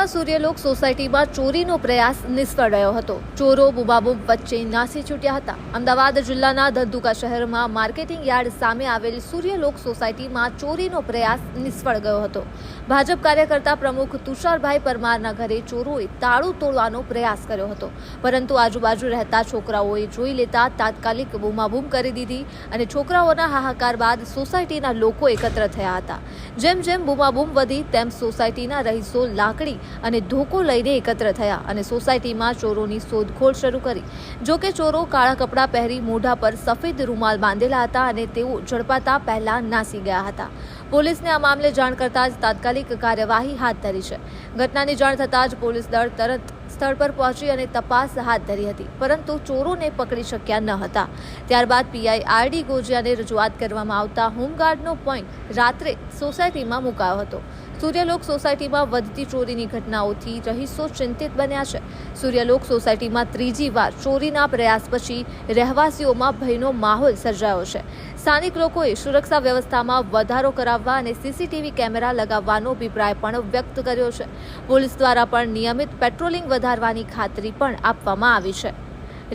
ધંધુકા સૂર્યલોક સોસાયટીમાં ચોરીનો પ્રયાસ નિષ્ફળ રહ્યો હતો. ચોરો બુબાબુબ વચ્ચે નાસી છૂટ્યા હતા. અમદાવાદ જિલ્લાના ધંધુકા શહેરમાં માર્કેટિંગ યાર્ડ સામે આવેલ સૂર્યલોક સોસાયટીમાં ચોરીનો પ્રયાસ નિષ્ફળ ગયો હતો. ભાજપ કાર્યકર્તા પ્રમુખ તુષારભાઈ પરમારના ઘરે ચોરોએ તાળું તોડવાનો પ્રયાસ કર્યો હતો. પરંતુ આજુબાજુ રહેતા છોકરાઓએ જોઈ લેતા તાત્કાલિક બૂમાબૂમ કરી દીધી અને છોકરાઓના હાહાકાર બાદ સોસાયટીના લોકો એકત્ર થયા હતા. જેમ જેમ બૂમાબૂમ વધી, તેમ સોસાયટીના રહીશો લાકડી અને ધોકો લઈને એકત્ર થયા અને સોસાયટીમાં ચોરોની શોધખોળ શરૂ કરી. જોકે ચોરો કાળા કપડાં પહેરી મોઢા પર સફેદ રૂમાલ બાંધેલા હતા અને તેઓ ઝડપાતા પહેલા નાસી ગયા હતા. પોલીસને આ મામલે જાણ કરતા જ તાત્કાલિક કાર્યવાહી હાથ ધરી છે. ઘટનાની જાણ થતાં જ પોલીસ દળ તરત સ્થળ પર પહોંચી અને તપાસ હાથ ધરી હતી, પરંતુ ચોરોને પકડી શક્યા ન હતા. ત્યારબાદ પીઆઈ આરડી ગોજિયાને રજૂઆત કરવામાં આવતા હોમગાર્ડનો પોઈન્ટ રાત્રે સોસાયટીમાં મુકાયો હતો. સૂર્યલોક સોસાયટીમાં વધતી ચોરીની ઘટનાઓથી રહીશો ચિંતિત બન્યા છે. સૂર્યલોક સોસાયટીમાં ત્રીજી વાર ચોરીના પ્રયાસ પછી રહેવાસીઓમાં ભયનો માહોલ સર્જાયો છે. સ્થાનિક લોકોએ સુરક્ષા વ્યવસ્થામાં વધારો કરાવવા અને સીસીટીવી કેમેરા લગાવવાનો અભિપ્રાય પણ વ્યક્ત કર્યો છે. પોલીસ દ્વારા પણ નિયમિત પેટ્રોલિંગ વધારવાની ખાતરી પણ આપવામાં આવી છે.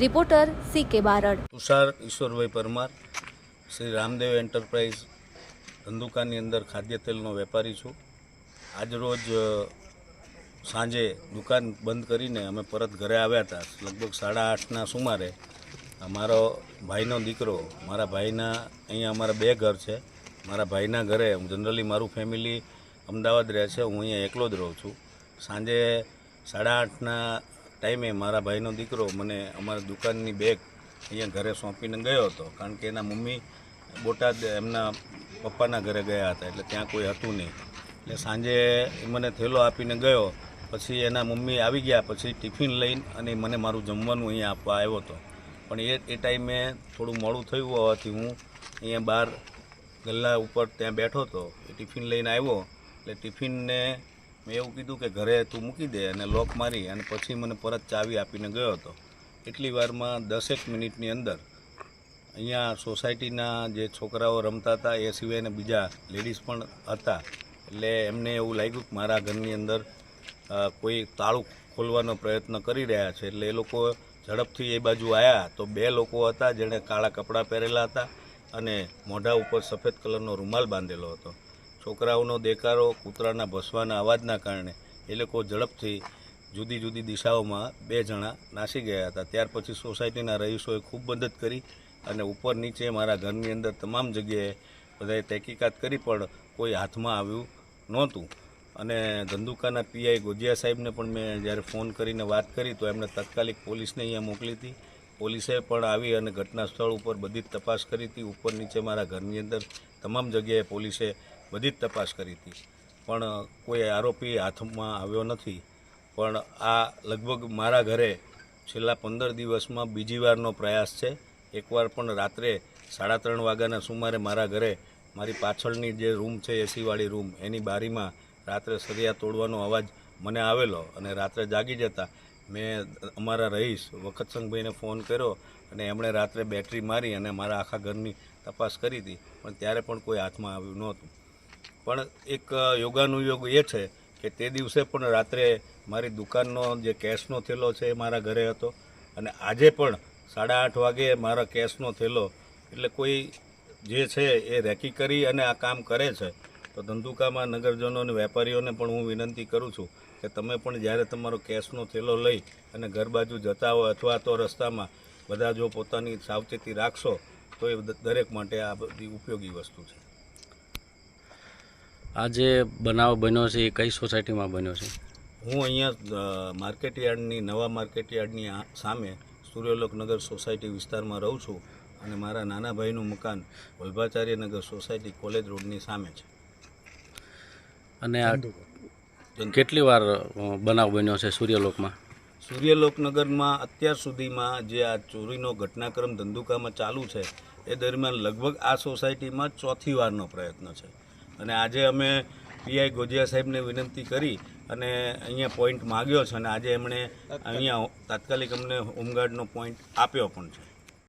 Reporter C K Barad. Tushar Ishwarbhai Parmar, Shri Ramdev enterprise ધંધુકાની અંદર ખાદ્ય તેલનો વેપારી છું. આજરોજ સાંજે દુકાન બંધ કરીને અમે પરત ઘરે આવ્યા હતા. લગભગ સાડા આઠના સુમારે અ, મારો ભાઈનો દીકરો મારા ભાઈના અહીંયા અમારા બે ઘર છે. મારા ભાઈના ઘરે હું જનરલી મારું ફેમિલી અમદાવાદ રહે છે હું અહીંયા એકલો જ રહું છું. સાંજે સાડા આઠના ટાઈમે મારા ભાઈનો દીકરો મને અમારા દુકાનની બેગ અહીંયા ઘરે સોંપીને ગયો હતો. કારણ કે એના મમ્મી બોટાદ એમના પપ્પાના ઘરે ગયા હતા એટલે ત્યાં કોઈ હતું નહીં. એટલે સાંજે મને થેલો આપીને ગયો પછી એના મમ્મી આવી ગયા પછી ટિફિન લઈને અને મને મારું જમવાનું અહીંયા આપવા આવ્યો હતો. પણ એ એ ટાઈમે થોડું મોડું થયું હોવાથી હું અહીંયા બહાર ગલ્લા ઉપર ત્યાં બેઠો હતો. એ ટિફિન લઈને આવ્યો. એટલે ટિફિનને મેં એવું કીધું કે ઘરે તું મૂકી દે અને લોક મારી અને પછી મને પરત ચાવી આપીને ગયો હતો. એટલી વારમાં દસેક મિનિટની અંદર અહીંયા સોસાયટીના જે છોકરાઓ રમતા હતા એ સિવાયના બીજા લેડીઝ પણ હતા. એટલે એમને એવું લાગ્યું કે મારા ઘરની અંદર કોઈ તાળું ખોલવાનો પ્રયત્ન કરી રહ્યા છે. એટલે એ લોકો ઝડપથી એ બાજુ આવ્યા તો બે લોકો હતા જેણે કાળા કપડાં પહેરેલા હતા અને મોઢા ઉપર સફેદ કલરનો રૂમાલ બાંધેલો હતો. છોકરાઓનો દેકારો કૂતરાના ભસવાના અવાજના કારણે એ લોકો ઝડપથી જુદી જુદી દિશાઓમાં બે જણા નાસી ગયા હતા. ત્યાર પછી સોસાયટીના રહીશોએ ખૂબ મદદ કરી અને ઉપર નીચે મારા ઘરની અંદર તમામ જગ્યાએ બધાએ તહેકીકાત કરી પણ કોઈ હાથમાં આવ્યું નહોતું. અને ધંધુકાના પીઆઈ ગોજિયા સાહેબને પણ મેં જ્યારે ફોન કરીને વાત કરી તો એમણે તાત્કાલિક પોલીસને અહીંયા મોકલી હતી. પોલીસે પણ આવી અને ઘટના સ્થળ ઉપર બધી જ તપાસ કરી હતી. ઉપર નીચે મારા ઘરની અંદર તમામ જગ્યાએ પોલીસે બધી જ તપાસ કરી હતી. પણ કોઈ આરોપી હાથમાં આવ્યો નથી. પણ આ લગભગ મારા ઘરે છેલ્લા પંદર દિવસમાં બીજી વારનો પ્રયાસ છે. એકવાર પણ રાત્રે સાડા ત્રણ વાગ્યાના સુમારે મારા ઘરે મારી પાછળની જે રૂમ છે એસીવાળી રૂમ, એની બારીમાં રાત્રે સરિયા તોડવાનો અવાજ મને આવેલો અને રાત્રે જાગી જતા મેં અમારા રહીશ વખતસંગભાઈને ફોન કર્યો અને એમણે રાત્રે બેટરી મારી અને મારા આખા ઘરની તપાસ કરી હતી, પણ ત્યારે પણ કોઈ હાથમાં આવ્યું નહોતું. પણ એક યોગાનુયોગ એ છે કે તે દિવસે પણ રાત્રે મારી દુકાનનો જે કેશનો થેલો છે એ મારા ઘરે હતો અને આજે પણ સાડા આઠ વાગે મારા કેશનો થેલો, એટલે કોઈ જે છે એ રેકી કરી અને આ કામ કરે છે. તો ધંધુકામાં નગરજનો અને વેપારીઓને પણ હું વિનંતી કરું છું કે તમે પણ જ્યારે તમારો કેશનો થેલો લઈ અને ઘર બાજુ જતા હો અથવા તો રસ્તામાં બધા જો પોતાની સાવચેતી રાખશો તો એ દરેક માટે આ બધી ઉપયોગી વસ્તુ છે. આ જે બનાવ બન્યો છે એ કઈ સોસાયટીમાં બન્યો છે? હું અહીંયા માર્કેટયાર્ડની માર્કેટ યાર્ડની નવા માર્કેટ યાર્ડની આ- સામે સૂર્યલોક નગર સોસાયટી વિસ્તારમાં રહું છું અને મારા નાના ભાઈનું મકાન વલ્ભાચાર્ય નગર સોસાયટી કોલેજ રોડની સામે છે. અને આ કેટલી વાર બનાવ બન્યો છે સૂર્યલોકમાં? સૂર્યલોક નગરમાં અત્યાર સુધીમાં જે આ ચોરીનો ઘટનાક્રમ ધંધુકામાં ચાલુ છે એ દરમિયાન લગભગ આ સોસાયટીમાં ચોથી વારનો પ્રયત્ન છે. અને આજે અમે પીઆઈ ગોજિયા સાહેબને વિનંતી કરી અને અહીંયા પોઈન્ટ માગ્યો છે અને આજે એમણે અહીંયા તાત્કાલિક અમને હોમગાર્ડનો પોઈન્ટ આપ્યો પણ છે.